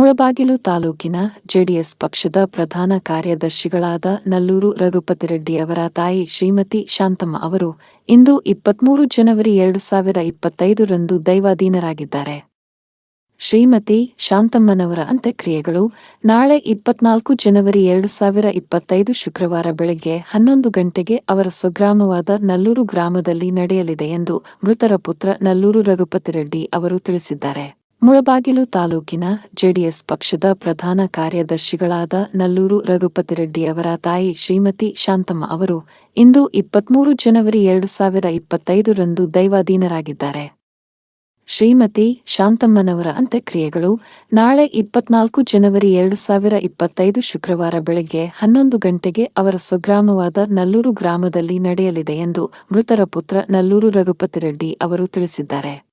ಮುಳಬಾಗಿಲು ತಾಲೂಕಿನ ಜೆಡಿಎಸ್ ಪಕ್ಷದ ಪ್ರಧಾನ ಕಾರ್ಯದರ್ಶಿಗಳಾದ ನಲ್ಲೂರು ರಘುಪತಿರೆಡ್ಡಿ ಅವರ ತಾಯಿ ಶ್ರೀಮತಿ ಶಾಂತಮ್ಮ ಅವರು ಇಂದು ಇಪ್ಪತ್ಮೂರು ಜನವರಿ ಎರಡು ಸಾವಿರ ಇಪ್ಪತ್ತೈದರಂದು ದೈವಾಧೀನರಾಗಿದ್ದಾರೆ. ಶ್ರೀಮತಿ ಶಾಂತಮ್ಮನವರ ಅಂತ್ಯಕ್ರಿಯೆಗಳು ನಾಳೆ ಇಪ್ಪತ್ನಾಲ್ಕು ಜನವರಿ ಎರಡು ಸಾವಿರ ಇಪ್ಪತ್ತೈದು ಶುಕ್ರವಾರ ಬೆಳಗ್ಗೆ ಹನ್ನೊಂದು ಗಂಟೆಗೆ ಅವರ ಸ್ವಗ್ರಾಮವಾದ ನಲ್ಲೂರು ಗ್ರಾಮದಲ್ಲಿ ನಡೆಯಲಿದೆ ಎಂದು ಮೃತರ ಪುತ್ರ ನಲ್ಲೂರು ರಘುಪತಿರೆಡ್ಡಿ ಅವರು ತಿಳಿಸಿದ್ದಾರೆ. ಮುಳಬಾಗಿಲು ತಾಲೂಕಿನ ಜೆಡಿಎಸ್ ಪಕ್ಷದ ಪ್ರಧಾನ ಕಾರ್ಯದರ್ಶಿಗಳಾದ ನಲ್ಲೂರು ರಘುಪತಿರೆಡ್ಡಿ ಅವರ ತಾಯಿ ಶ್ರೀಮತಿ ಶಾಂತಮ್ಮ ಅವರು ಇಂದು ಇಪ್ಪತ್ಮೂರು ಜನವರಿ ಎರಡು ಸಾವಿರ ಇಪ್ಪತ್ತೈದರಂದು ದೈವಾಧೀನರಾಗಿದ್ದಾರೆ. ಶ್ರೀಮತಿ ಶಾಂತಮ್ಮನವರ ಅಂತ್ಯಕ್ರಿಯೆಗಳು ನಾಳೆ ಇಪ್ಪತ್ನಾಲ್ಕು ಜನವರಿ ಎರಡು ಸಾವಿರ ಇಪ್ಪತ್ತೈದು ಶುಕ್ರವಾರ ಬೆಳಗ್ಗೆ ಹನ್ನೊಂದು ಗಂಟೆಗೆ ಅವರ ಸ್ವಗ್ರಾಮವಾದ ನಲ್ಲೂರು ಗ್ರಾಮದಲ್ಲಿ ನಡೆಯಲಿದೆ ಎಂದು ಮೃತರ ಪುತ್ರ ನಲ್ಲೂರು ರಘುಪತಿರೆಡ್ಡಿ ಅವರು ತಿಳಿಸಿದ್ದಾರೆ.